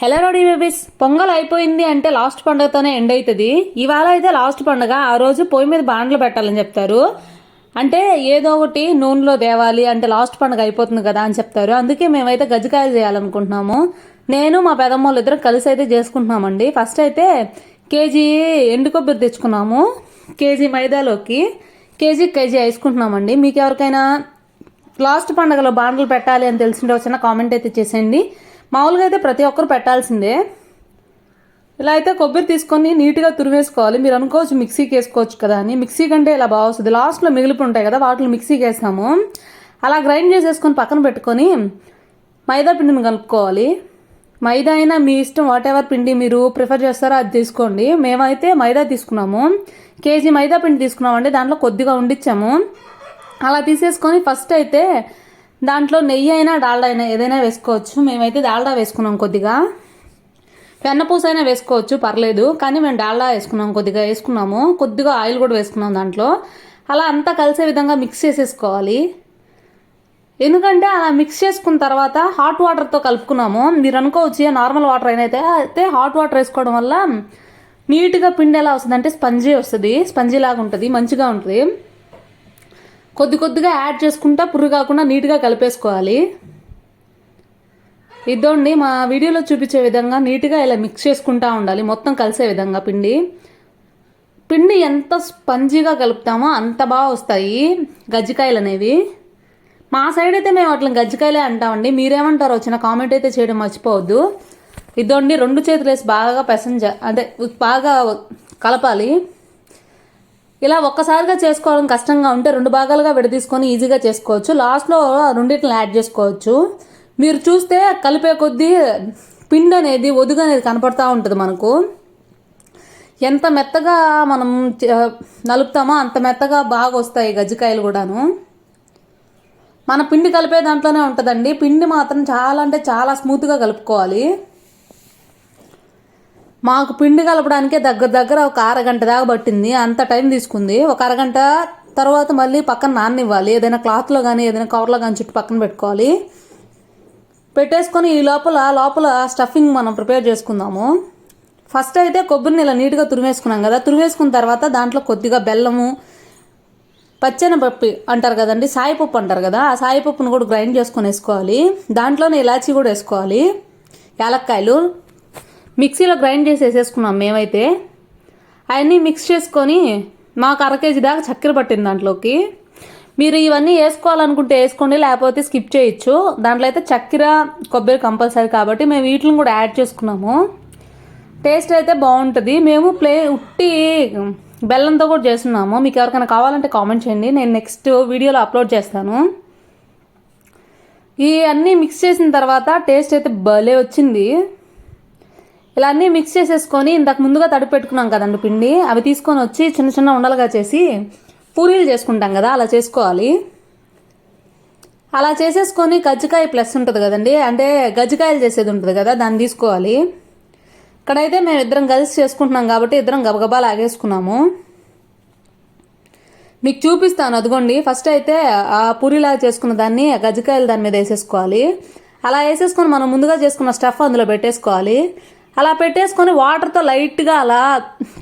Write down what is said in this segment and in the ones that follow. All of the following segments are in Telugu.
హలో రోడీ బేబీస్ పొంగల్ అయిపోయింది అంటే లాస్ట్ పండుగతోనే ఎండ్ అవుతుంది ఇవాళ అయితే లాస్ట్ పండుగ ఆ రోజు పొయ్యి మీద బాండ్లు పెట్టాలని చెప్తారు. అంటే ఏదో ఒకటి నూనెలో తేవాలి అంటే లాస్ట్ పండుగ అయిపోతుంది కదా అని చెప్తారు. అందుకే మేమైతే గజ్జికాయలు చేయాలనుకుంటున్నాము. నేను మా పెదమ్మోళ్ళు ఇద్దరం కలిసి అయితే చేసుకుంటున్నామండి. ఫస్ట్ అయితే కేజీ ఎండు కొబ్బరి తెచ్చుకున్నాము. కేజీ మైదాలోకి కేజీ కేజీ వేసుకుంటున్నామండి మీకు ఎవరికైనా లాస్ట్ పండుగలో బాండ్లు పెట్టాలి అని తెలిసింటే వచ్చిన కామెంట్ అయితే చేసేయండి. మామూలుగా అయితే ప్రతి ఒక్కరు పెట్టాల్సిందే. ఇలా అయితే కొబ్బరి తీసుకొని నీట్గా తురివేసుకోవాలి. మీరు అనుకోవచ్చు మిక్సీకి వేసుకోవచ్చు కదా అని. మిక్సీ కంటే ఇలా బాగా వస్తుంది. లాస్ట్లో మిగిలిపి ఉంటాయి కదా వాటిని మిక్సీకి వేసాము అలా గ్రైండ్ చేసేసుకొని పక్కన పెట్టుకొని మైదా పిండిని కలుపుకోవాలి. మైదా అయినా మీ ఇష్టం వాట్ ఎవర్ పిండి మీరు ప్రిఫర్ చేస్తారో అది తీసుకోండి. మేమైతే మైదా తీసుకున్నాము. కేజీ మైదా పిండి తీసుకున్నామండి. దాంట్లో కొద్దిగా ఉండిచ్చాము. అలా తీసేసుకొని ఫస్ట్ అయితే దాంట్లో నెయ్యి అయినా డాల్డా అయినా ఏదైనా వేసుకోవచ్చు. మేమైతే డాల్డా వేసుకున్నాం కొద్దిగా. వెన్నపూస అయినా వేసుకోవచ్చు పర్లేదు. కానీ మేము డాల్డా వేసుకున్నాం కొద్దిగా వేసుకున్నాము. కొద్దిగా ఆయిల్ కూడా వేసుకున్నాం దాంట్లో. అలా అంతా కలిసే విధంగా మిక్స్ చేసేసుకోవాలి. ఎందుకంటే అలా మిక్స్ చేసుకున్న తర్వాత హాట్ వాటర్తో కలుపుకున్నాము. మీరు అనుకోవచ్చు నార్మల్ వాటర్ అయినా అయితే అయితే హాట్ వాటర్ వేసుకోవడం వల్ల నీట్గా పిండి ఎలా వస్తుంది అంటే స్పంజీ వస్తుంది. స్పంజీ లాగా ఉంటుంది మంచిగా ఉంటుంది. కొద్ది కొద్దిగా యాడ్ చేసుకుంటా పురుగు కాకుండా నీట్గా కలిపేసుకోవాలి. ఇదోండి మా వీడియోలో చూపించే విధంగా నీట్గా ఇలా మిక్స్ చేసుకుంటా ఉండాలి. మొత్తం కలిసే విధంగా పిండి. పిండి ఎంత స్పంజీగా కలుపుతామో అంత బాగా వస్తాయి గజ్జికాయలు అనేవి మా సైడ్ అయితే మేము వాటిని గజ్జికాయలే అంటామండి. మీరేమంటారో వచ్చిన కామెంట్ అయితే చేయడం మర్చిపోవద్దు. ఇదోండి రెండు చేతులు వేసి బాగా పెసంజ అంటే బాగా కలపాలి. ఇలా ఒక్కసారిగా చేసుకోవడం కష్టంగా ఉంటే రెండు భాగాలుగా విడదీసుకొని ఈజీగా చేసుకోవచ్చు. లాస్ట్లో రెండింటిని యాడ్ చేసుకోవచ్చు. మీరు చూస్తే కలిపే కొద్దీ పిండి అనేది ఒదుగు అనేది కనపడతా ఉంటుంది మనకు. ఎంత మెత్తగా మనం నలుపుతామో అంత మెత్తగా బాగా వస్తాయి గజ్జికాయలు కూడాను. మన పిండి కలిపే దాంట్లోనే ఉంటుందండి. పిండి మాత్రం చాలా అంటే చాలా స్మూత్గా కలుపుకోవాలి. మాకు పిండి కలపడానికే దగ్గర దగ్గర ఒక అరగంట దాకా పట్టింది. అంత టైం తీసుకుంది. ఒక అరగంట తర్వాత మళ్ళీ పక్కన నాననివ్వాలి ఏదైనా క్లాత్లో కానీ ఏదైనా కవర్లో కానీ చుట్టూ పక్కన పెట్టుకోవాలి. పెట్టేసుకొని ఈ లోపల లోపల స్టఫింగ్ మనం ప్రిపేర్ చేసుకుందాము. ఫస్ట్ అయితే కొబ్బరిని ఇలా నీట్గా తురిమేసుకున్నాం కదా. తురిమేసుకున్న తర్వాత దాంట్లో కొద్దిగా బెల్లము పచ్చెనపప్పు అంటారు కదండి సాయిపప్పు అంటారు కదా. ఆ సాయిపప్పును కూడా గ్రైండ్ చేసుకొని వేసుకోవాలి. దాంట్లోనే ఇలాచీ కూడా వేసుకోవాలి. యాలక్కాయలు మిక్సీలో గ్రైండ్ చేసి వేసేసుకున్నాం మేమైతే. అవన్నీ మిక్స్ చేసుకొని మాకు అర కేజీ దాకా చక్కెర పట్టింది దాంట్లోకి. మీరు ఇవన్నీ వేసుకోవాలనుకుంటే వేసుకోండి లేకపోతే స్కిప్ చేయొచ్చు. దాంట్లో అయితే చక్కెర కొబ్బరి కంపల్సరీ కాబట్టి మేము వీటిని కూడా యాడ్ చేసుకున్నాము. టేస్ట్ అయితే బాగుంటుంది. మేము ప్లే ఉట్టి బెల్లంతో కూడా చేస్తున్నాము. మీకు ఎవరికైనా కావాలంటే కామెంట్ చేయండి. నేను నెక్స్ట్ వీడియోలో అప్లోడ్ చేస్తాను. ఇవన్నీ మిక్స్ చేసిన తర్వాత టేస్ట్ అయితే భలే వచ్చింది. ఇలా అన్నీ మిక్స్ చేసేసుకొని ఇంతకు ముందుగా తడి పెట్టుకున్నాం కదండి పిండి అవి తీసుకొని వచ్చి చిన్న చిన్న ఉండలుగా చేసి పూరీలు చేసుకుంటాం కదా అలా చేసుకోవాలి. అలా చేసేసుకొని గజ్జికాయ ప్లస్ ఉంటుంది కదండి అంటే గజ్జికాయలు చేసేది ఉంటుంది కదా దాన్ని తీసుకోవాలి. ఇక్కడైతే మేము ఇద్దరం కలిసి చేసుకుంటున్నాం కాబట్టి ఇద్దరం గబగబా లాగేసుకున్నాము. మీకు చూపిస్తాను అదిగోండి. ఫస్ట్ అయితే ఆ పూరిలాగా చేసుకున్న దాన్ని ఆ గజ్జికాయలు దాని మీద వేసేసుకోవాలి. అలా వేసేసుకొని మనం ముందుగా చేసుకున్న స్టఫ్ అందులో పెట్టేసుకోవాలి. అలా పెట్టేసుకొని వాటర్తో లైట్గా అలా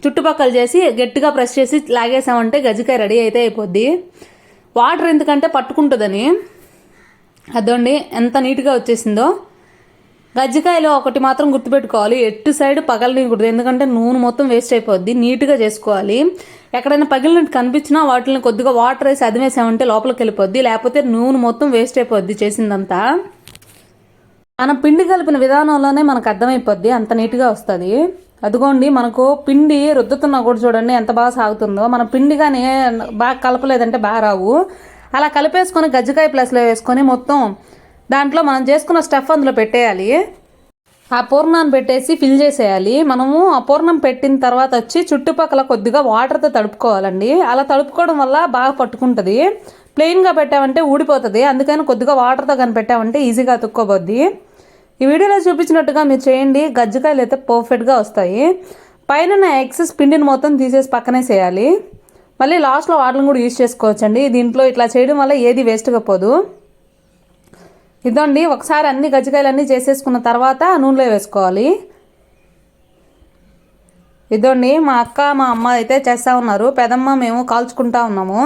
చుట్టుపక్కల చేసి గట్టిగా ప్రెస్ చేసి లాగేసామంటే గజ్జికాయ రెడీ అయితే అయిపోద్ది. వాటర్ ఎందుకంటే పట్టుకుంటుందని. అదండి ఎంత నీట్గా వచ్చేసిందో. గజ్జికాయలు ఒకటి మాత్రం గుర్తుపెట్టుకోవాలి ఎటు సైడ్ పగలనికూడదు ఎందుకంటే నూనె మొత్తం వేస్ట్ అయిపోద్ది నీట్గా చేసుకోవాలి. ఎక్కడైనా పగిలినట్టు కనిపించినా వాటిని కొద్దిగా వాటర్ వేసి అదిమేసామంటే లోపలికి వెళ్ళిపోద్ది. లేకపోతే నూనె మొత్తం వేస్ట్ అయిపోద్ది చేసిందంతా. మనం పిండి కలిపిన విధానంలోనే మనకు అర్థమైపోద్ది. అంత నీట్గా వస్తుంది. అదిగోండి మనకు పిండి రుద్దుతున్నా కూడా చూడండి ఎంత బాగా సాగుతుందో. మన పిండి కానీ బాగా కలపలేదంటే బాగా రావు. అలా కలిపేసుకొని గజ్జికాయ ప్లస్లో వేసుకొని మొత్తం దాంట్లో మనం చేసుకున్న స్టఫ్ అందులో పెట్టేయాలి. ఆ పూర్ణాన్ని పెట్టేసి ఫిల్ చేసేయాలి. మనము ఆ పూర్ణం పెట్టిన తర్వాత వచ్చి చుట్టుపక్కల కొద్దిగా వాటర్తో తడుపుకోవాలండి. అలా తడుపుకోవడం వల్ల బాగా పట్టుకుంటుంది. ప్లెయిన్గా పెట్టామంటే ఊడిపోతుంది. అందుకని కొద్దిగా వాటర్తో కానీ పెట్టామంటే ఈజీగా అతుక్కోబోద్ది ఈ వీడియోలో చూపించినట్టుగా మీరు చేయండి. గజ్జికాయలు అయితే పర్ఫెక్ట్గా వస్తాయి. పైన ఎక్సెస్ పిండిని మొత్తం తీసేసి పక్కనే చేయాలి. మళ్ళీ లాస్ట్లో వాటర్ని కూడా యూజ్ చేసుకోవచ్చండి. దీంట్లో ఇట్లా చేయడం వల్ల ఏది వేస్ట్గా పోదు. ఇదండి ఒకసారి అన్ని గజ్జికాయలు అన్నీ చేసేసుకున్న తర్వాత నూనెలో వేసుకోవాలి. ఇదండి మా అక్క మా అమ్మ అయితే చేస్తూ ఉన్నారు. పెదమ్మ మేము కాల్చుకుంటా ఉన్నాము.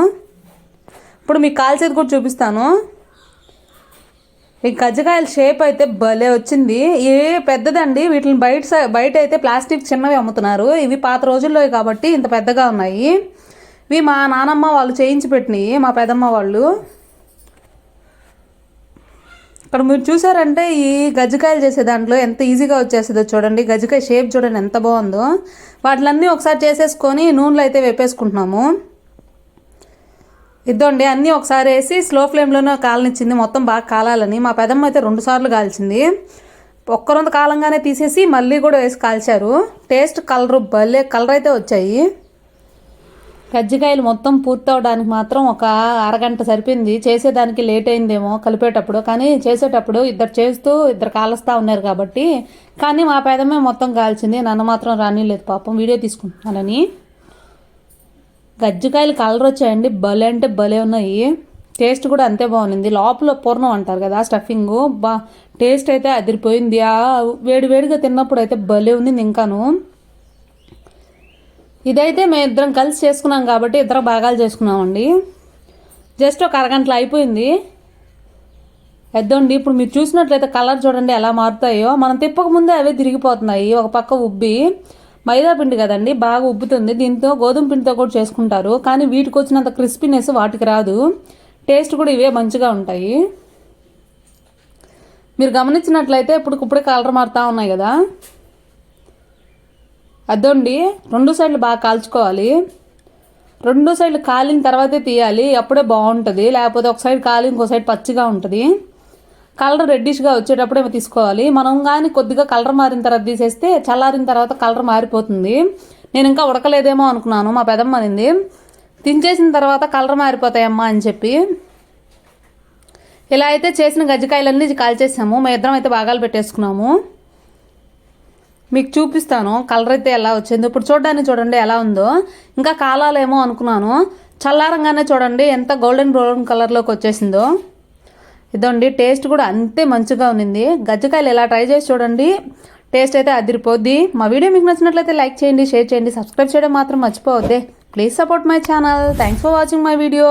ఇప్పుడు మీకు కాల్చేది కూడా చూపిస్తాను. ఈ కజ్జికాయల షేప్ అయితే భలే వచ్చింది. ఏ పెద్దదండి వీటిని బయట బయట అయితే ప్లాస్టిక్ చిన్నవి అమ్ముతున్నారు. ఇవి పాత రోజుల్లో కాబట్టి ఇంత పెద్దగా ఉన్నాయి. ఇవి మా నానమ్మ వాళ్ళు చేయించి పెట్టినాయి మా పెదమ్మ వాళ్ళు. ఇక్కడ మీరు చూసారంటే ఈ గజ్జికాయలు చేసే దాంట్లో ఎంత ఈజీగా వచ్చేస్తుందో చూడండి. గజ్జికాయ షేప్ చూడండి ఎంత బాగుందో. వాటిలన్నీ ఒకసారి చేసేసుకొని నూనెలో అయితే వేపేసుకుంటున్నాము. ఇద్దండి అన్నీ ఒకసారి వేసి స్లో ఫ్లేమ్లోనే కాలనిచ్చింది మొత్తం బాగా కాలాలని. మా పెదమ్మ అయితే రెండు సార్లు కాల్చింది. ఒక్కరొంత కాలంగానే తీసేసి మళ్ళీ కూడా వేసి కాల్చారు. టేస్ట్ కలర్ భలే కలర్ అయితే వచ్చాయి. కజ్జికాయలు మొత్తం పూర్తవడానికి మాత్రం ఒక అరగంట సరిపోయింది చేసేదానికి లేట్ అయిందేమో కలిపేటప్పుడు కానీ చేసేటప్పుడు ఇద్దరు చేస్తూ ఇద్దరు కాలుస్తూ ఉన్నారు కాబట్టి. కానీ మా పేదమే మొత్తం కాల్చింది నన్ను మాత్రం రానిలేదు పాపం. వీడియో తీసుకుంటున్నానని. గజ్జికాయలు కలర్ వచ్చాయండి. భలే అంటే భలే ఉన్నాయి. టేస్ట్ కూడా అంతే బాగుంది. లోపల పూర్ణం అంటారు కదా స్టఫింగ్. బా టేస్ట్ అయితే అదిరిపోయింది. ఆ వేడి వేడిగా తిన్నప్పుడు అయితే భలే ఉంది ఇంకాను ఇదైతే మేము ఇద్దరం కలిసి చేసుకున్నాం కాబట్టి ఇద్దరం భాగాలు చేసుకున్నామండి. జస్ట్ ఒక అరగంటలో అయిపోయింది. ఎద్దండి ఇప్పుడు మీరు చూసినట్లయితే కలర్ చూడండి ఎలా మారుతాయో. మనం తిప్పక ముందే అవే తిరిగిపోతున్నాయి. ఒక పక్క ఉబ్బి మైదా పిండి కదండి బాగా ఉబ్బుతుంది. దీంతో గోధుమ పిండితో కూడా చేసుకుంటారు. కానీ వీటికి వచ్చినంత క్రిస్పీనెస్ వాటికి రాదు. టేస్ట్ కూడా ఇవే మంచిగా ఉంటాయి. మీరు గమనించినట్లయితే ఇప్పటికిప్పుడే కలర్ మారుతూ ఉన్నాయి కదా. అదండి రెండు సైడ్లు బాగా కాల్చుకోవాలి. రెండు సైడ్లు కాలిన తర్వాతే తీయాలి. అప్పుడే బాగుంటుంది. లేకపోతే ఒక సైడ్ కాలి ఇంకో సైడ్ పచ్చిగా ఉంటుంది. కలర్ రెడ్డిష్గా ఏమో తీసుకోవాలి. మనం కానీ కొద్దిగా కలర్ మారిన తర్వాత తీసేస్తే చల్లారిన తర్వాత కలర్ మారిపోతుంది. నేను ఇంకా ఉడకలేదేమో అనుకున్నాను మా పెదమ్మ అనింది. తించేసిన తర్వాత కలర్ మారిపోతాయమ్మా అని చెప్పి. ఇలా అయితే చేసిన గజ్జికాయలన్నీ కాల్చేసాము. మా ఇద్దరం అయితే భాగాలు పెట్టేసుకున్నాము. మీకు చూపిస్తాను కలర్ అయితే ఎలా వచ్చిందో. ఇప్పుడు చూడడానికి చూడండి ఎలా ఉందో. ఇంకా కాలాలేమో అనుకున్నాను. చల్లారంగానే చూడండి ఎంత గోల్డెన్ బ్రౌన్ కలర్లోకి వచ్చేసిందో. ఇదండి టేస్ట్ కూడా అంతే మంచిగా ఉన్నింది. గజ్జకాయలు ఎలా ట్రై చేసి చూడండి. టేస్ట్ అయితే అదిరిపోద్ది. మా వీడియో మీకు నచ్చినట్లయితే లైక్ చేయండి షేర్ చేయండి సబ్స్క్రైబ్ చేయడం మాత్రం మర్చిపోవద్దే. Please support my channel. Thanks for watching my video.